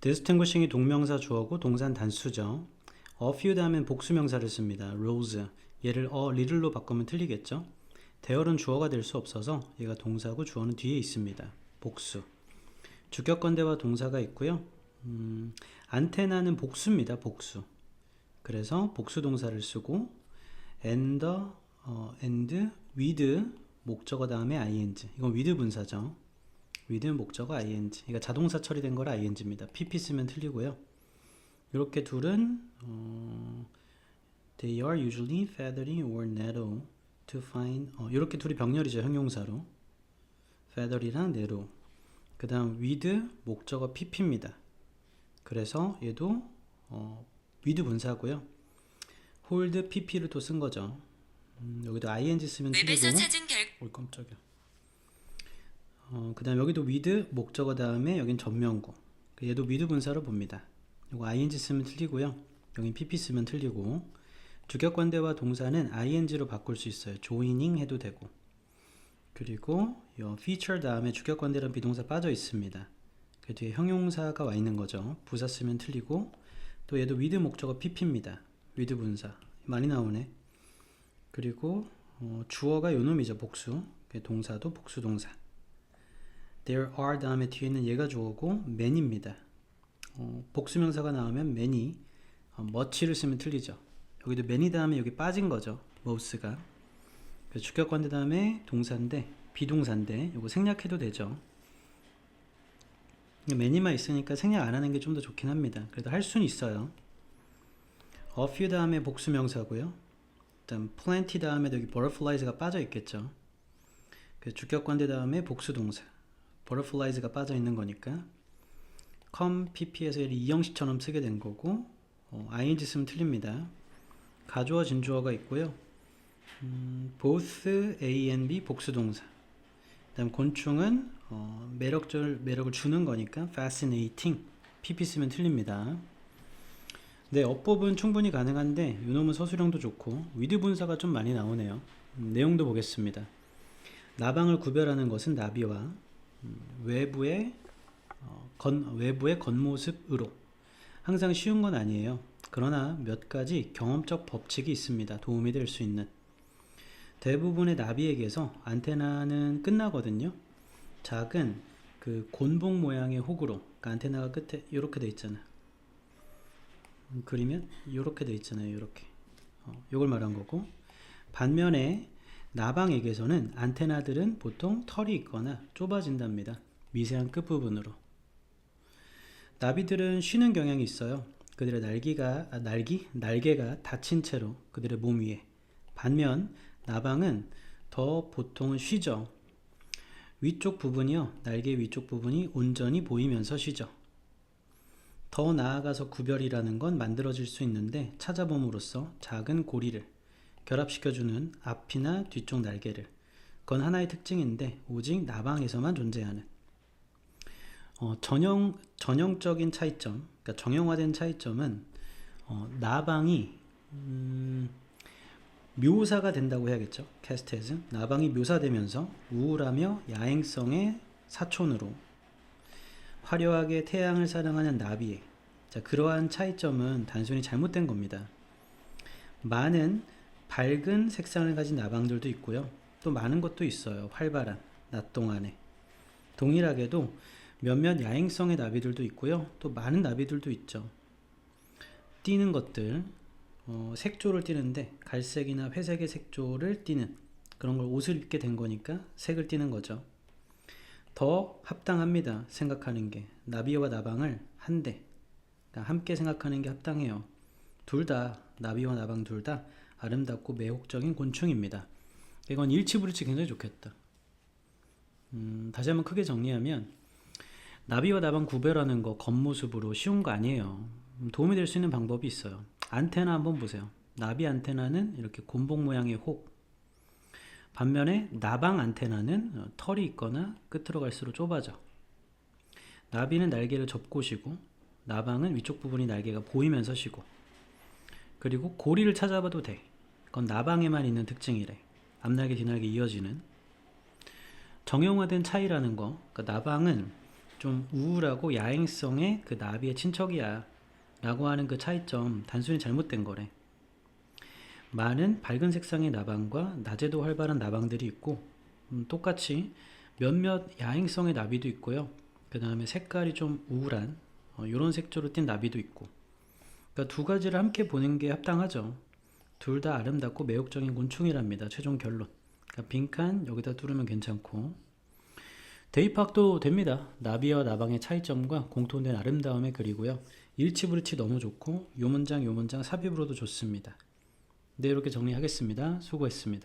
distinguishing이 동명사 주어고 동사는 단수죠. a few 다음엔 복수명사를 씁니다. rose. 얘를 a little로 바꾸면 틀리겠죠. 대열은 주어가 될 수 없어서 얘가 동사고 주어는 뒤에 있습니다. 복수. 주격관대와 동사가 있고요. 음, 안테나는 복수입니다. 복수. 그래서 복수 동사를 쓰고 and, 어, and, with 목적어 다음에 ing. 이건 with 분사죠. With 목적어 ing. 그러니까 자동사 처리된 거라 ing입니다. pp 쓰면 틀리고요. 이렇게 둘은 어, they are usually feathery or narrow to find 어, 이렇게 둘이 병렬이죠 형용사로 feathery랑 narrow 그 다음 with 목적어 pp입니다 그래서 얘도 어, with 분사고요 hold pp를 또 쓴 거죠 음, 여기도 ing 쓰면 웹에서 틀리고 찾은 결 올 깜짝이야. 어, 그 다음 여기도 with 목적어 다음에 여긴 전명구. 그 얘도 with 분사로 봅니다. 이거 ing 쓰면 틀리고요. 여긴 pp 쓰면 틀리고. 주격관대와 동사는 ing로 바꿀 수 있어요. joining 해도 되고. 그리고 요 feature 다음에 주격관대랑 비동사 빠져 있습니다. 그 뒤에 형용사가 와 있는 거죠. 부사 쓰면 틀리고. 또 얘도 with 목적어 pp입니다. with 분사. 많이 나오네. 그리고 어, 주어가 요놈이죠 복수 그 동사도 복수 동사 there are 다음에 뒤에는 얘가 주어고 man입니다. 어, 복수명사가 나오면 many 어, much를 쓰면 틀리죠. 여기도 many 다음에 여기 빠진 거죠 most가. 그 주격관대 다음에 동사인데 비동사인데 이거 생략해도 되죠. many만 있으니까 생략 안 하는 게 좀 더 좋긴 합니다. 그래도 할 수는 있어요. A few 다음에 복수명사고요. 일단 plenty 다음에 여기 butterflies가 빠져 있겠죠. 그 주격관대 다음에 복수 동사 butterflies가 빠져 있는 거니까 come pp에서 이 이형식처럼 쓰게 된 거고 어, ing 쓰면 틀립니다. 가주어 진주어가 있고요. 음, both a and b 복수 동사. 그다음 곤충은 어, 매력절 매력을 주는 거니까 fascinating pp 쓰면 틀립니다. 네, 어법은 충분히 가능한데 요놈은 서술형도 좋고 위드 분사가 좀 많이 나오네요. 음, 내용도 보겠습니다. 나방을 구별하는 것은 나비와 음, 외부의 어, 건, 외부의 겉모습으로 항상 쉬운 건 아니에요. 그러나 몇 가지 경험적 법칙이 있습니다. 도움이 될 수 있는 대부분의 나비에게서 안테나는 끝나거든요. 작은 그 곤봉 모양의 혹으로 그러니까 안테나가 끝에 이렇게 돼 있잖아. 음, 그리면 이렇게 돼 있잖아요. 이렇게. 어, 요걸 말한 거고. 반면에 나방에게서는 안테나들은 보통 털이 있거나 좁아진답니다. 미세한 끝부분으로. 나비들은 쉬는 경향이 있어요. 그들의 날개가 아, 날기 날개가 닫힌 채로 그들의 몸 위에. 반면 나방은 더 보통은 쉬죠. 위쪽 부분이요. 날개 위쪽 부분이 온전히 보이면서 쉬죠. 더 나아가서 구별이라는 건 만들어질 수 있는데 찾아봄으로써 작은 고리를 결합시켜주는 앞이나 뒤쪽 날개를 그건 하나의 특징인데 오직 나방에서만 존재하는 어, 전형 전형적인 차이점, 그러니까 정형화된 차이점은 어, 나방이 음, 묘사가 된다고 해야겠죠. 캐스테즈 나방이 묘사되면서 우울하며 야행성의 사촌으로 화려하게 태양을 사랑하는 나비에 자, 그러한 차이점은 단순히 잘못된 겁니다. 많은 밝은 색상을 가진 나방들도 있고요. 또 많은 것도 있어요. 활발한 낮 동안에. 동일하게도 몇몇 야행성의 나비들도 있고요. 또 많은 나비들도 있죠. 띄는 것들, 어, 색조를 띄는데 갈색이나 회색의 색조를 띄는 그런 걸 옷을 입게 된 거니까 색을 띄는 거죠. 더 합당합니다. 생각하는 게 나비와 나방을 한데 그러니까 함께 생각하는 게 합당해요. 둘 다 나비와 나방 둘 다 아름답고 매혹적인 곤충입니다. 이건 일치불일치 굉장히 좋겠다. 음, 다시 한번 크게 정리하면 나비와 나방 구별하는 거 겉모습으로 쉬운 거 아니에요. 음, 도움이 될 수 있는 방법이 있어요. 안테나 한번 보세요. 나비 안테나는 이렇게 곤봉 모양의 혹, 반면에 나방 안테나는 어, 털이 있거나 끝으로 갈수록 좁아져. 나비는 날개를 접고 쉬고 나방은 위쪽 부분이 날개가 보이면서 쉬고 그리고 고리를 찾아봐도 돼. 그건 나방에만 있는 특징이래. 앞날개 뒤날개 이어지는 정형화된 차이라는 거. 그러니까 나방은 좀 우울하고 야행성의 그 나비의 친척이야 라고 하는 그 차이점 단순히 잘못된 거래. 많은 밝은 색상의 나방과 낮에도 활발한 나방들이 있고 음, 똑같이 몇몇 야행성의 나비도 있고요. 그 다음에 색깔이 좀 우울한 이런 색조로 띈 나비도 있고 그러니까 두 가지를 함께 보는 게 합당하죠. 둘 다 아름답고 매혹적인 곤충이랍니다. 최종 결론. 그러니까 빈칸 여기다 뚫으면 괜찮고 대입학도 됩니다. 나비와 나방의 차이점과 공통된 아름다움의 글이고요. 일치불치 너무 좋고 요 문장 요 문장 삽입으로도 좋습니다. 네 이렇게 정리하겠습니다. 수고했습니다.